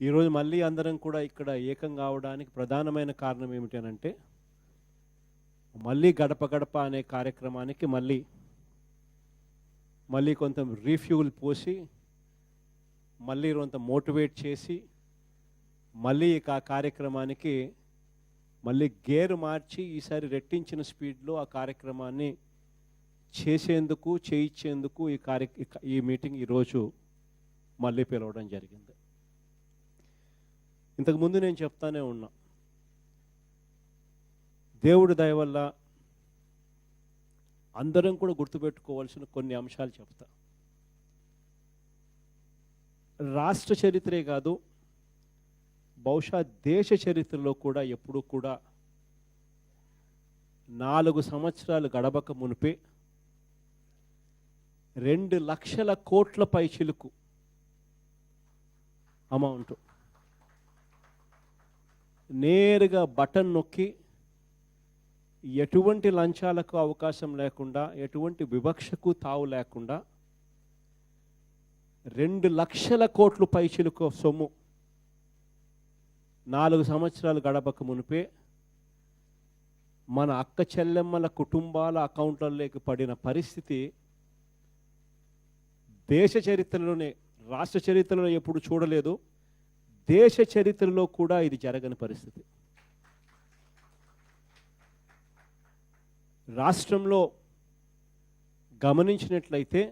ఈరోజు మళ్ళీ అందరం కూడా ఇక్కడ ఏకం కావడానికి ప్రధానమైన కారణం ఏమిటి అని అంటే మళ్ళీ గడప గడప అనే కార్యక్రమానికి మళ్ళీ మళ్ళీ కొంత రీఫ్యూల్ పోసి మళ్ళీ కొంత మోటివేట్ చేసి మళ్ళీ ఇక ఆ కార్యక్రమానికి మళ్ళీ గేరు మార్చి ఈసారి రెట్టించిన స్పీడ్లో ఆ కార్యక్రమాన్ని చేసేందుకు చేయించేందుకు ఈ కార్య ఈ మీటింగ్ ఈరోజు మళ్ళీ పిలవడం జరిగింది. ఇంతకుముందు నేను చెప్తానే ఉన్నా. దేవుడి దయ వల్ల అందరం కూడా గుర్తుపెట్టుకోవాల్సిన కొన్ని అంశాలు చెప్తా. రాష్ట్ర చరిత్రే కాదు బహుశా దేశ చరిత్రలో కూడా ఎప్పుడూ కూడా నాలుగు సంవత్సరాలు గడపక మునిపే రెండు లక్షల కోట్ల పైచిలుకు అమౌంట్. నేరుగా బటన్ నొక్కి ఎటువంటి లంచాలకు అవకాశం లేకుండా ఎటువంటి వివక్షకు తావు లేకుండా రెండు లక్షల కోట్లు పైచిలుకు సొమ్ము నాలుగు సంవత్సరాలు గడపక మునిపే మన అక్క చెల్లెమ్మల కుటుంబాల అకౌంట్లలోకి పడిన పరిస్థితి దేశ చరిత్రలోనే రాష్ట్ర చరిత్రలో ఎప్పుడు చూడలేదు. దేశ చరిత్రలో కూడా ఇది జరగని పరిస్థితి. రాష్ట్రంలో గమనించినట్లయితే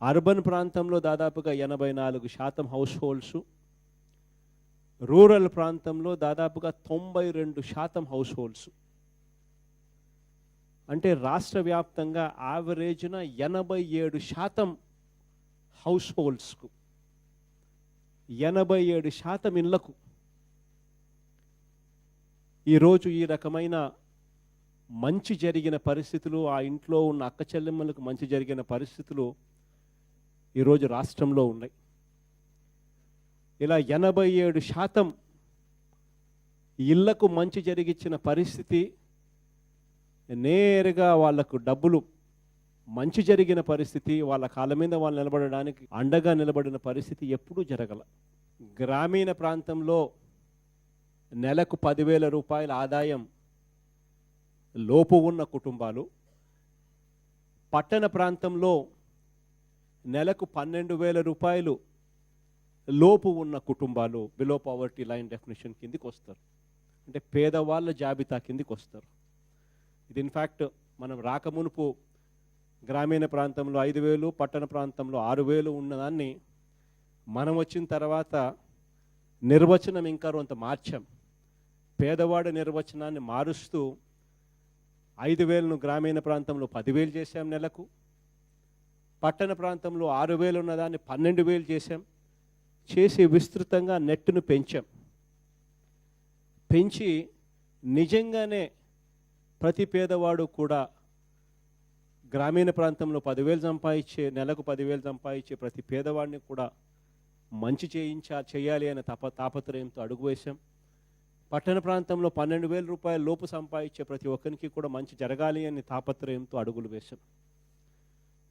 అర్బన్ ప్రాంతంలో దాదాపుగా ఎనభై నాలుగు శాతం హౌస్ హోల్డ్స్ రూరల్ ప్రాంతంలో దాదాపుగా తొంభై రెండు శాతం హౌస్ హోల్డ్స్. అంటే రాష్ట్ర వ్యాప్తంగా యావరేజ్న ఎనభై ఏడు శాతం హౌస్ హోల్డ్స్కు ఎనభై ఏడు శాతం ఇళ్ళకు ఈరోజు ఈ రకమైన మంచి జరిగిన పరిస్థితులు ఆ ఇంట్లో ఉన్న అక్క చెల్లెమ్మలకు మంచి జరిగిన పరిస్థితులు ఈరోజు రాష్ట్రంలో ఉన్నాయి. ఇలా ఎనభై ఏడు శాతం ఇళ్ళకు మంచి జరిగించిన పరిస్థితి నేరుగా వాళ్ళకు డబ్బులు మంచి జరిగిన పరిస్థితి వాళ్ళ కాళ్ళ మీద వాళ్ళు నిలబడడానికి అండగా నిలబడిన పరిస్థితి ఎప్పుడూ జరగల. గ్రామీణ ప్రాంతంలో నెలకు పదివేల రూపాయల ఆదాయం లోపు ఉన్న కుటుంబాలు పట్టణ ప్రాంతంలో నెలకు పన్నెండు వేల రూపాయలు లోపు ఉన్న కుటుంబాలు బిలో పవర్టీ లైన్ డెఫినేషన్ కిందికి వస్తారు. అంటే పేదవాళ్ళ జాబితా కిందికి వస్తారు. ఇది ఇన్ఫ్యాక్ట్ మనం రాకమునుపు గ్రామీణ ప్రాంతంలో ఐదు వేలు పట్టణ ప్రాంతంలో ఆరు వేలు ఉన్నదాన్ని మనం వచ్చిన తర్వాత నిర్వచనం ఇంకా కొంత మార్చాం. పేదవాడి నిర్వచనాన్ని మారుస్తూ ఐదు వేలను గ్రామీణ ప్రాంతంలో పదివేలు చేశాం నెలకు. పట్టణ ప్రాంతంలో ఆరు వేలు ఉన్నదాన్ని పన్నెండు వేలు చేశాం. చేసి విస్తృతంగా నెట్టును పెంచాం. పెంచి నిజంగానే ప్రతి పేదవాడు కూడా గ్రామీణ ప్రాంతంలో పదివేలు సంపాదించే నెలకు పదివేలు సంపాదించే ప్రతి పేదవాడిని కూడా మంచి చేయించా చేయాలి అనే తప తాపత్రయంతో అడుగు వేశాం. పట్టణ ప్రాంతంలో పన్నెండు వేల రూపాయల లోపు సంపాదించే ప్రతి ఒక్కరికి కూడా మంచి జరగాలి అనే తాపత్రయంతో అడుగులు వేశాం.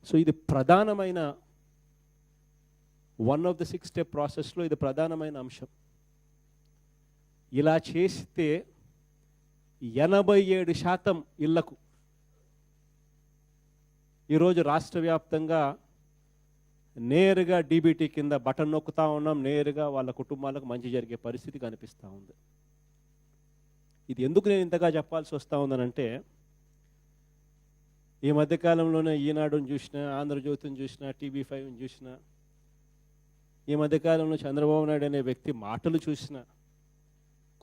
సో ఇది ప్రధానమైన one of the six step ప్రాసెస్లో ఇది ప్రధానమైన అంశం. ఇలా చేస్తే ఎనభై ఏడు శాతం ఇళ్ళకు ఈరోజు రాష్ట్ర వ్యాప్తంగా నేరుగా డీబీటీ కింద బటన్ నొక్కుతా ఉన్నాం. నేరుగా వాళ్ళ కుటుంబాలకు మంచి జరిగే పరిస్థితి కనిపిస్తూ ఉంది. ఇది ఎందుకు నేను ఇంతగా చెప్పాల్సి వస్తూ ఉందనంటే ఈ మధ్యకాలంలోనే ఈనాడుని చూసిన ఆంధ్రజ్యోతిని చూసిన టీవీ ఫైవ్ని చూసిన ఈ మధ్యకాలంలో చంద్రబాబు నాయుడు అనే వ్యక్తి మాటలు చూసిన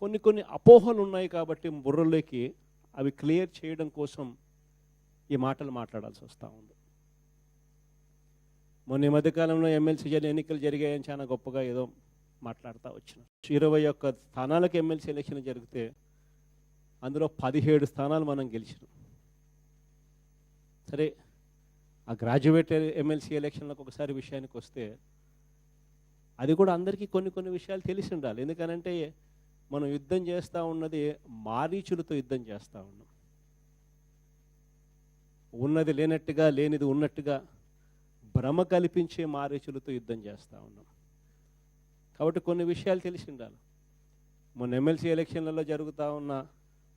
కొన్ని కొన్ని అపోహలు ఉన్నాయి కాబట్టి బుర్రలోకి అవి క్లియర్ చేయడం కోసం ఈ మాటలు మాట్లాడాల్సి వస్తూ ఉంది. మొన్న ఈ మధ్యకాలంలో ఎమ్మెల్సీ ఎన్నికలు జరిగాయని చాలా గొప్పగా ఏదో మాట్లాడుతూ వచ్చిన. ఇరవై ఒక్క స్థానాలకు ఎమ్మెల్సీ ఎలక్షన్ జరిగితే అందులో పదిహేడు స్థానాలు మనం గెలిచినాం. సరే ఆ గ్రాడ్యుయేట్ ఎమ్మెల్సీ ఎలక్షన్లకు ఒకసారి విషయానికి వస్తే అది కూడా అందరికీ కొన్ని కొన్ని విషయాలు తెలిసి ఉండాలి. ఎందుకనంటే మనం యుద్ధం చేస్తూ ఉన్నది మారీచులతో యుద్ధం చేస్తూ ఉన్నాం. ఉన్నది లేనట్టుగా లేనిది ఉన్నట్టుగా భ్రమ కల్పించే మారీచులతో యుద్ధం చేస్తూ ఉన్నాం. కాబట్టి కొన్ని విషయాలు తెలిసి ఉండాలి మొన్న ఎమ్మెల్సీ ఎలక్షన్లలో జరుగుతూ ఉన్న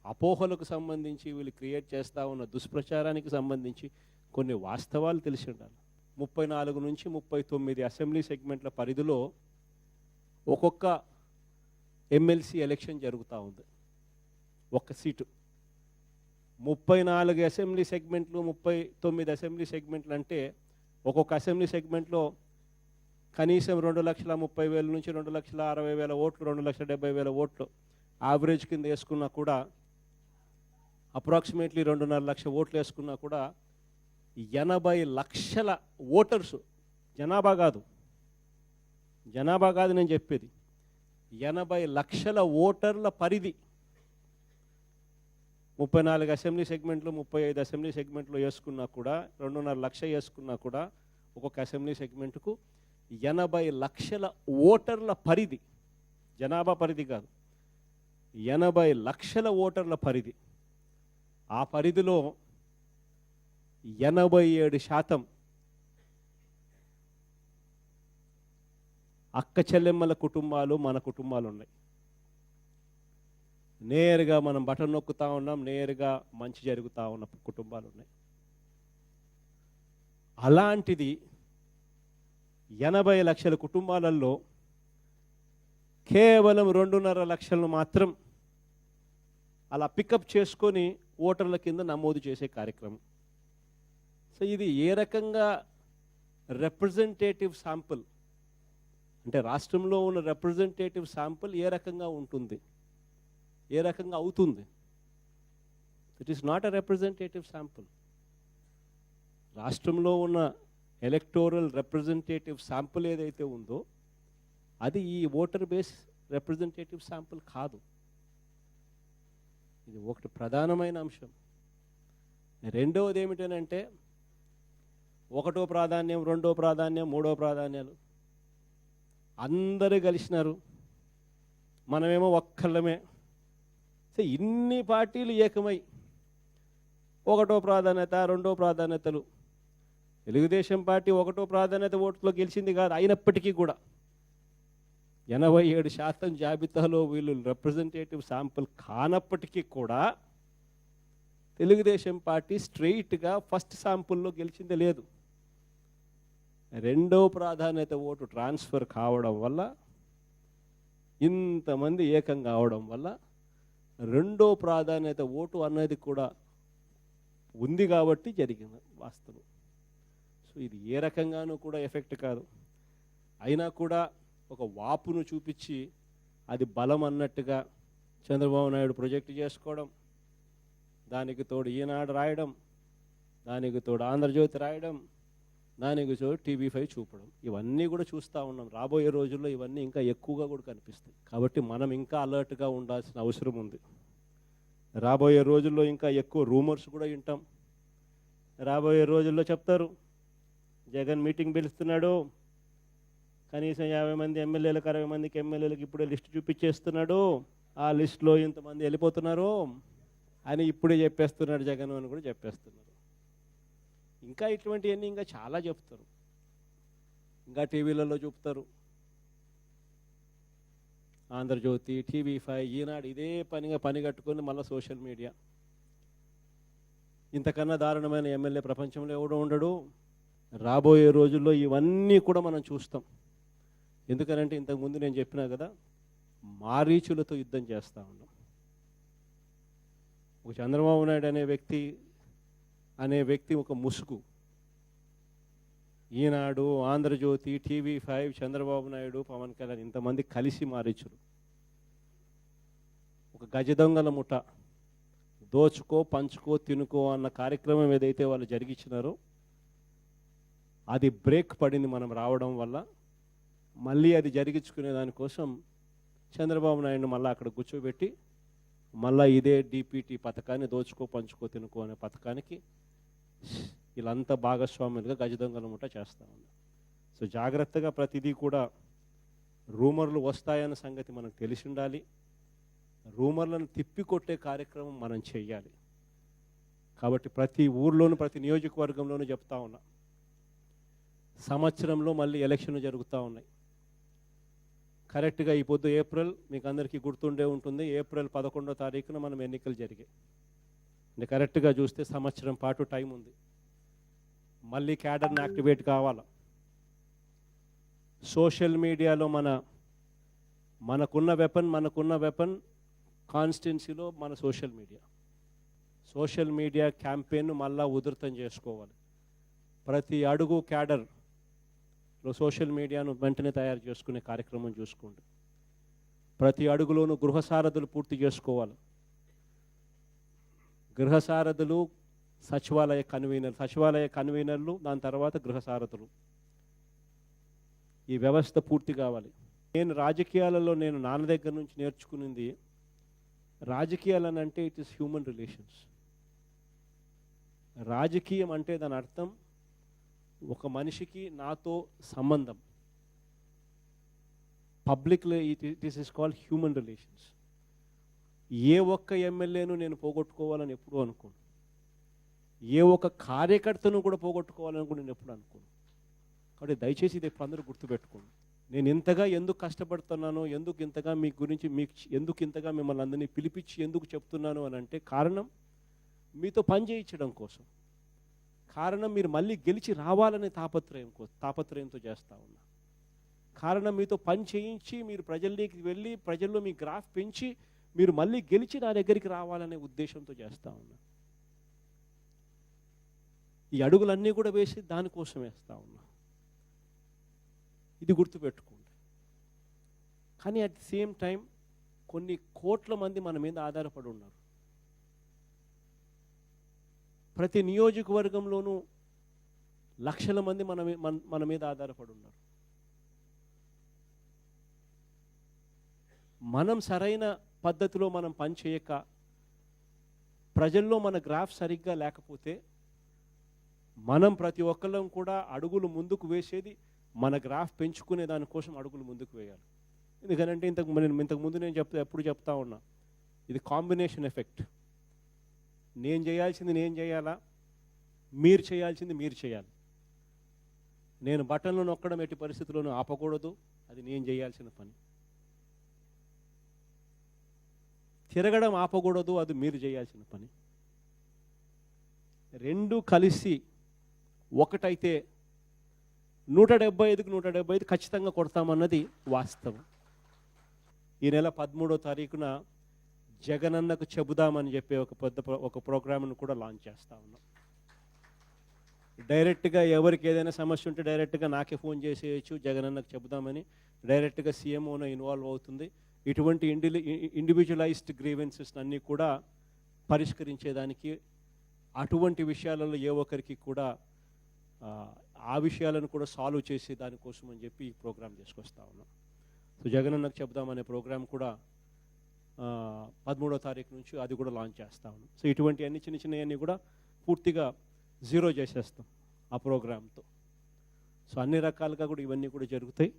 అపోహలకు సంబంధించి వీళ్ళు క్రియేట్ చేస్తూ ఉన్న దుష్ప్రచారానికి సంబంధించి కొన్ని వాస్తవాలు తెలిసి ఉండాలి ముప్పై నాలుగు నుంచి ముప్పై తొమ్మిది అసెంబ్లీ సెగ్మెంట్ల పరిధిలో ఒక్కొక్క ఎమ్మెల్సీ ఎలక్షన్ జరుగుతూ ఉంది. ఒక్క సీటు. ముప్పై నాలుగు అసెంబ్లీ సెగ్మెంట్లు ముప్పై తొమ్మిది అసెంబ్లీ సెగ్మెంట్లు అంటే ఒక్కొక్క అసెంబ్లీ సెగ్మెంట్లో కనీసం రెండు లక్షల ముప్పై వేల నుంచి రెండు లక్షల అరవై వేల ఓట్లు రెండు లక్షల డెబ్బై వేల ఓట్లు యావరేజ్ కింద వేసుకున్నా కూడా అప్రాక్సిమేట్లీ రెండున్నర లక్ష ఓట్లు వేసుకున్నా కూడా ఎనభై లక్షల ఓటర్స్ జనాభా కాదు. జనాభా కాదు నేను చెప్పేది. ఎనభై లక్షల ఓటర్ల పరిధి ముప్పై నాలుగు అసెంబ్లీ సెగ్మెంట్లు ముప్పై ఐదు అసెంబ్లీ సెగ్మెంట్లు వేసుకున్నా కూడా రెండున్నర లక్ష వేసుకున్నా కూడా ఒక్కొక్క అసెంబ్లీ సెగ్మెంట్కు ఎనభై లక్షల ఓటర్ల పరిధి జనాభా పరిధి కాదు ఎనభై లక్షల ఓటర్ల పరిధి. ఆ పరిధిలో ఎనభై ఏడు శాతం అక్క చెల్లెమ్మల కుటుంబాలు మన కుటుంబాలు ఉన్నాయి. నేరుగా మనం బటన్ నొక్కుతా ఉన్నాం నేరుగా మంచి జరుగుతూ ఉన్న కుటుంబాలు ఉన్నాయి. అలాంటిది ఎనభై లక్షల కుటుంబాలలో కేవలం రెండున్నర లక్షలను మాత్రం అలా పికప్ చేసుకొని ఓటర్ల కింద నమోదు చేసే కార్యక్రమం. సో ఇది ఏ రకంగా రిప్రజెంటేటివ్ శాంపుల్ అంటే రాష్ట్రంలో ఉన్న రిప్రజెంటేటివ్ శాంపుల్ ఏ రకంగా ఉంటుంది? ఏ రకంగా అవుతుంది? It is not a representative sample రాష్ట్రంలో ఉన్న ఎలక్టోరల్ రిప్రజెంటేటివ్ శాంపుల్ ఏదైతే ఉందో అది ఈ ఓటర్ బేస్ రిప్రజెంటేటివ్ శాంపుల్ కాదు. ఇది ఒకటి ప్రధానమైన అంశం. రెండవది ఏమిటనంటే ఒకటో ప్రాధాన్యం రెండో ప్రాధాన్యం మూడో ప్రాధాన్యాలు. అందరూ కలిసినారు. మనమేమో ఒక్కళ్ళమే. సో ఇన్ని పార్టీలు ఏకమై ఒకటో ప్రాధాన్యత రెండో ప్రాధాన్యతలు. తెలుగుదేశం పార్టీ ఒకటో ప్రాధాన్యత ఓటులో గెలిచింది కాదు అయినప్పటికీ కూడా ఎనభై ఏడు శాతం జాబితాలో వీళ్ళు రిప్రజెంటేటివ్ శాంపుల్ కానప్పటికీ కూడా తెలుగుదేశం పార్టీ స్ట్రెయిట్గా ఫస్ట్ శాంపుల్లో గెలిచింది లేదు. రెండో ప్రాధాన్యత ఓటు ట్రాన్స్ఫర్ కావడం వల్ల ఇంతమంది ఏకం కావడం వల్ల రెండో ప్రాధాన్యత ఓటు అన్నది కూడా ఉంది కాబట్టి జరిగింది వాస్తవం. సో ఇది ఏ రకంగానూ కూడా ఎఫెక్ట్ కాదు. అయినా కూడా ఒక వాపును చూపించి అది బలం అన్నట్టుగా చంద్రబాబు నాయుడు ప్రొజెక్ట్ చేసుకోవడం దానికి తోడు ఈనాడు రాయడం దానికి తోడు ఆంధ్రజ్యోతి రాయడం దాని గురించి టీవీ ఫైవ్ చూపడం. ఇవన్నీ కూడా చూస్తూ ఉన్నాం. రాబోయే రోజుల్లో ఇవన్నీ ఇంకా ఎక్కువగా కూడా కనిపిస్తాయి. కాబట్టి మనం ఇంకా అలర్ట్గా ఉండాల్సిన అవసరం ఉంది. రాబోయే రోజుల్లో ఇంకా ఎక్కువ రూమర్స్ కూడా వింటాం. రాబోయే రోజుల్లో చెప్తారు జగన్ మీటింగ్ పిలుస్తున్నాడు. కనీసం యాభై మంది ఎమ్మెల్యేలకు అరవై మందికి ఎమ్మెల్యేలకు ఇప్పుడే లిస్ట్ చూపించేస్తున్నాడు. ఆ లిస్టులో ఇంతమంది వెళ్ళిపోతున్నారు అని ఇప్పుడే చెప్పేస్తున్నాడు జగన్ అని కూడా చెప్పేస్తున్నారు. ఇంకా ఇటువంటివన్నీ ఇంకా చాలా చెప్తారు. ఇంకా టీవీలలో చూపుతారు. ఆంధ్రజ్యోతి టీవీ ఫైవ్ ఈనాడు ఇదే పనిగా పని కట్టుకొని మళ్ళీ సోషల్ మీడియా. ఇంతకన్నా దారుణమైన ఎమ్మెల్యే ప్రపంచంలో ఎవడో ఉండడు. రాబోయే రోజుల్లో ఇవన్నీ కూడా మనం చూస్తాం. ఎందుకనంటే ఇంతకుముందు నేను చెప్పినా కదా మారీచులతో యుద్ధం చేస్తూ ఉన్నాం. ఒక చంద్రబాబు నాయుడు అనే వ్యక్తి అనే వ్యక్తి ఒక ముసుగు. ఈనాడు ఆంధ్రజ్యోతి టీవీ ఫైవ్ చంద్రబాబు నాయుడు పవన్ కళ్యాణ్ ఇంతమంది కలిసి మారీచులు ఒక గజ దొంగల ముఠ. దోచుకో పంచుకో తినుకో అన్న కార్యక్రమం ఏదైతే వాళ్ళు జరిగించినారో అది బ్రేక్ పడింది మనం రావడం వల్ల. మళ్ళీ అది జరిగించుకునే దానికోసం చంద్రబాబు నాయుడు మళ్ళీ అక్కడ కూర్చోబెట్టి మళ్ళీ ఇదే డిపిటి పథకాన్ని దోచుకో పంచుకో తినుకో అనే పథకానికి వీళ్ళంతా భాగస్వాములుగా గజ దొంగల ముఠ చేస్తూ ఉన్నారు. సో జాగ్రత్తగా ప్రతిదీ కూడా రూమర్లు వస్తాయన్న సంగతి మనకు తెలిసి ఉండాలి. రూమర్లను తిప్పికొట్టే కార్యక్రమం మనం చేయాలి కాబట్టి ప్రతి ఊర్లోనూ ప్రతి నియోజకవర్గంలోనూ చెప్తా ఉన్నా. సంవత్సరంలో మళ్ళీ ఎలక్షన్లు జరుగుతూ ఉన్నాయి. కరెక్ట్గా ఈ పొద్దు ఏప్రిల్ మీకు అందరికీ గుర్తుండే ఉంటుంది ఏప్రిల్ పదకొండో తారీఖున మనం ఎన్నికలు జరిగాయి. అంటే కరెక్ట్గా చూస్తే సంవత్సరం పాటు టైం ఉంది. మళ్ళీ క్యాడర్ని యాక్టివేట్ కావాలి? సోషల్ మీడియాలో మన మనకున్న వెపన్ మనకున్న వెపన్ కాన్స్టిట్యున్సీలో మన social media. Social media campaign మళ్ళా ఉధృతం చేసుకోవాలి. ప్రతి అడుగు క్యాడర్లో సోషల్ మీడియాను వెంటనే తయారు చేసుకునే కార్యక్రమం చూసుకోండి. ప్రతి అడుగులోనూ గృహ సారథులు పూర్తి చేసుకోవాలి. గృహసారథులు సచివాలయ కన్వీనర్ సచివాలయ కన్వీనర్లు దాని తర్వాత గృహసారథులు. ఈ వ్యవస్థ పూర్తి కావాలి. నేను రాజకీయాలలో నేను నాన్న దగ్గర నుంచి నేర్చుకునింది రాజకీయాలని అంటే ఇట్ ఇస్ హ్యూమన్ రిలేషన్స్. రాజకీయం అంటే దాని అర్థం ఒక మనిషికి నాతో సంబంధం. పబ్లిక్లో it it is called human relations. ఏ ఒక్క ఎమ్మెల్యేను నేను పోగొట్టుకోవాలని ఎప్పుడూ అనుకోను. ఏ ఒక్క కార్యకర్తను కూడా పోగొట్టుకోవాలని కూడా నేను ఎప్పుడు అనుకోను. కాబట్టి దయచేసి ఇది ఇప్పుడు అందరూ గుర్తుపెట్టుకోండి. నేను ఇంతగా ఎందుకు కష్టపడుతున్నాను ఎందుకు ఇంతగా మీ గురించి మీకు ఎందుకు ఇంతగా మిమ్మల్ని అందరినీ పిలిపించి ఎందుకు చెప్తున్నాను అని అంటే కారణం మీతో పని చేయించడం కోసం. కారణం మీరు మళ్ళీ గెలిచి రావాలనే తాపత్రయం తాపత్రయంతో చేస్తూ ఉన్నా. కారణం మీతో పని చేయించి మీరు ప్రజల్లోకి వెళ్ళి ప్రజల్లో మీ గ్రాఫ్ పెంచి మీరు మళ్ళీ గెలిచి నా దగ్గరికి రావాలనే ఉద్దేశంతో చేస్తూ ఉన్నా. ఈ అడుగులన్నీ కూడా వేసి దానికోసం వేస్తూ ఉన్నా. ఇది గుర్తుపెట్టుకోండి. కానీ అట్ ది సేమ్ టైం కొన్ని కోట్ల మంది మన మీద ఆధారపడి ఉన్నారు. ప్రతి నియోజకవర్గంలోనూ లక్షల మంది మన మన మన మీద ఆధారపడి ఉన్నారు. మనం సరైన పద్ధతిలో మనం పని చేయక ప్రజల్లో మన గ్రాఫ్ సరిగ్గా లేకపోతే మనం ప్రతి ఒక్కళ్ళం కూడా అడుగులు ముందుకు వేసేది మన గ్రాఫ్ పెంచుకునే దానికోసం అడుగులు ముందుకు వేయాలి. ఎందుకంటే ఇంతకు నేను ఇంతకు ముందు నేను చెప్తా ఎప్పుడు చెప్తా ఉన్నా ఇది కాంబినేషన్ ఎఫెక్ట్. నేను చేయాల్సింది నేను చేయాలా? మీరు చేయాల్సింది మీరు చేయాలి. నేను బటన్లు నొక్కడం ఎట్టి పరిస్థితుల్లోనూ ఆపకూడదు అది నేను చేయాల్సిన పని. తిరగడం ఆపకూడదు అది మీరు చేయాల్సిన పని. రెండు కలిసి ఒకటైతే నూట డెబ్బై ఐదుకు నూట డెబ్బై ఐదు ఖచ్చితంగా కొడతామన్నది వాస్తవం. ఈ నెల పదమూడో తారీఖున జగనన్నకు చెబుదామని చెప్పి ఒక పెద్ద ఒక ప్రోగ్రామ్ను కూడా లాంచ్ చేస్తా ఉన్నాం. డైరెక్ట్గా ఎవరికి ఏదైనా సమస్య ఉంటే డైరెక్ట్గా నాకే ఫోన్ చేసేయచ్చు జగనన్నకు చెబుదామని డైరెక్ట్గా సీఎంఓనో ఇన్వాల్వ్ అవుతుంది. ఇటువంటి ఇండిలి ఇండివిజువలైజ్డ్ గ్రీవెన్సెస్ అన్నీ కూడా పరిష్కరించేదానికి అటువంటి విషయాలలో ఏ ఒక్కరికి కూడా ఆ, విషయాలను కూడా సాల్వ్ చేసే దానికోసం అని చెప్పి ఈ ప్రోగ్రామ్ తీసుకొస్తా ఉన్నాం. సో జగనన్నకు చెప్దామనే ప్రోగ్రామ్ కూడా పదమూడో తారీఖు నుంచి అది కూడా లాంచ్ చేస్తా ఉన్నాం. సో ఇటువంటి అన్ని చిన్న చిన్నవన్నీ కూడా పూర్తిగా జీరో చేసేస్తాం ఆ ప్రోగ్రామ్తో సో అన్ని రకాలుగా కూడా ఇవన్నీ కూడా జరుగుతాయి.